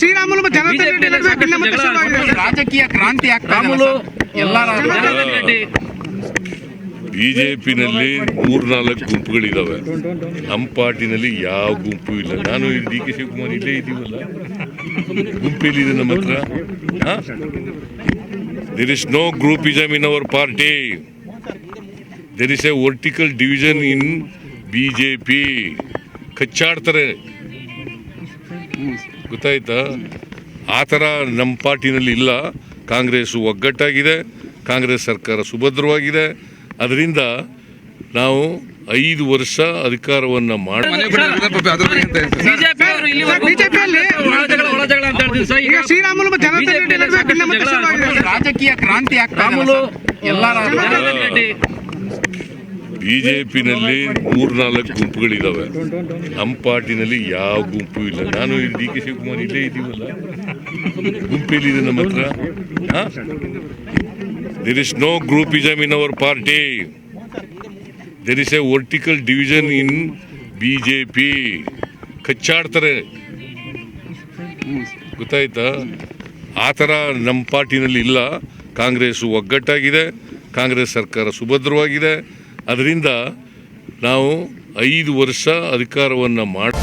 ಶ್ರೀರಾಮುಲು. ರಾಜಕೀಯ ಕ್ರಾಂತಿ ಆಗ್ತಾ ಇದೆ ರಾಮುಲು ಎಲ್ಲ ಬಿಜೆಪಿನಲ್ಲಿ ಮೂರ್ನಾಲ್ಕು ಗುಂಪುಗಳಿದಾವೆ. ನಮ್ಮ ಪಾರ್ಟಿನಲ್ಲಿ ಯಾವ ಗುಂಪು ಇಲ್ಲ. ನಾನು ಡಿ ಕೆ ಶಿವಕುಮಾರ್ ಇಲ್ಲೇ ಇದ್ದೀವಲ್ಲ. ಗುಂಪೆಲ್ಲಿದೆ ನಮ್ಮ ಹತ್ರ. There is no groupism in our party there is a vertical division in BJP ಕಚ್ಚಾಡ್ತಾರೆ. ಗೊತ್ತಾಯ್ತಾ? ಆ ಥರ ನಮ್ಮ ಪಾರ್ಟಿನಲ್ಲಿ ಇಲ್ಲ. ಕಾಂಗ್ರೆಸ್ಸು ಒಗ್ಗಟ್ಟಾಗಿದೆ. ಕಾಂಗ್ರೆಸ್ ಸರ್ಕಾರ ಸುಭದ್ರವಾಗಿದೆ. ಅದರಿಂದ ನಾವು ಐದು ವರ್ಷ ಅಧಿಕಾರವನ್ನು ಮಾಡಿ. ರಾಜಕೀಯ ಕ್ರಾಂತಿ ಆಗ್ತಾ ಎಲ್ಲ ಜನಾರ್ದನ್ ಜೆ ಬಿಜೆಪಿನಲ್ಲಿ ಮೂರ್ನಾಲ್ಕು ಗುಂಪುಗಳಿದಾವೆ. ನಮ್ಮ ಪಾರ್ಟಿನಲ್ಲಿ ಯಾವ ಗುಂಪು ಇಲ್ಲ. ನಾನು ಡಿ ಕೆ ಶಿವಕುಮಾರ್ ಇಲ್ಲೇ ಇದ್ದೀವಲ್ಲ. ಗುಂಪಿಲ್ಲಿದೆ ನಮ್ಮ ಹತ್ರ. There is no groupism in our party. There is a vertical division in B J P ಕಚ್ಚಾಡ್ತಾರೆ. ಗೊತ್ತಾಯ್ತಾ? ಆ ಥರ ನಮ್ಮ ಪಾರ್ಟಿನಲ್ಲಿ ಇಲ್ಲ. ಕಾಂಗ್ರೆಸ್ ಒಗ್ಗಟ್ಟಾಗಿದೆ. ಕಾಂಗ್ರೆಸ್ ಸರ್ಕಾರ ಸುಭದ್ರವಾಗಿದೆ. ಅದರಿಂದ ನಾವು ಐದು ವರ್ಷ ಅಧಿಕಾರವನ್ನು ಮಾಡಿ